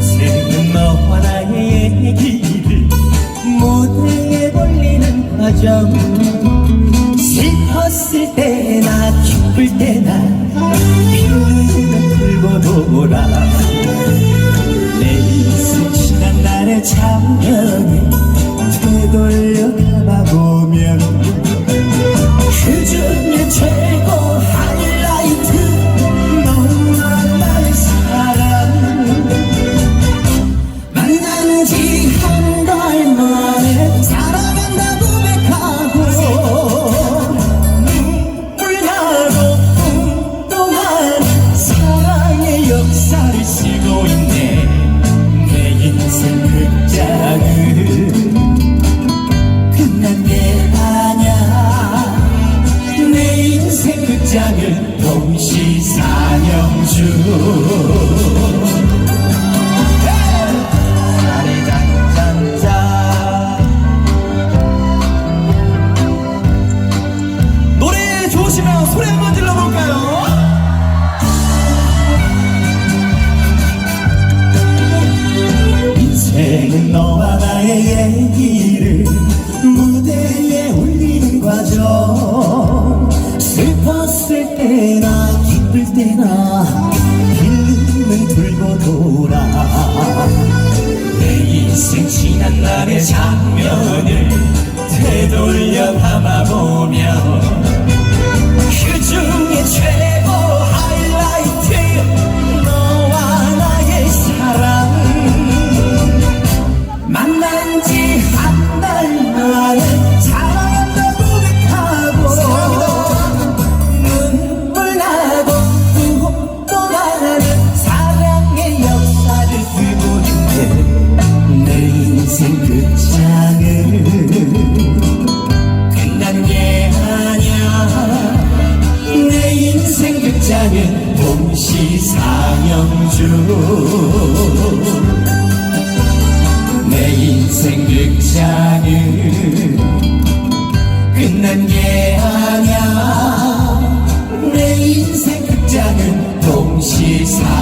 새는 너와 나의 얘기를 무대에 올리는 과정 슬펐을 때나 기쁠 때나 비는 불고 돌아 내 인생 지난 날의 장면 인생 극장은 잔잔잔 노래 좋으시면 소리 한번 질러볼까요? 인생은 너와 나의 얘기를 무대에 올리는 과정 슬펐을 때나 기쁠 때나 필름은 돌고 돌아. 내 인생 지난 날의 장면을 되돌려 담아보면 내 인생 극장은 끝난 게 아냐 내 인생 극장은 동시사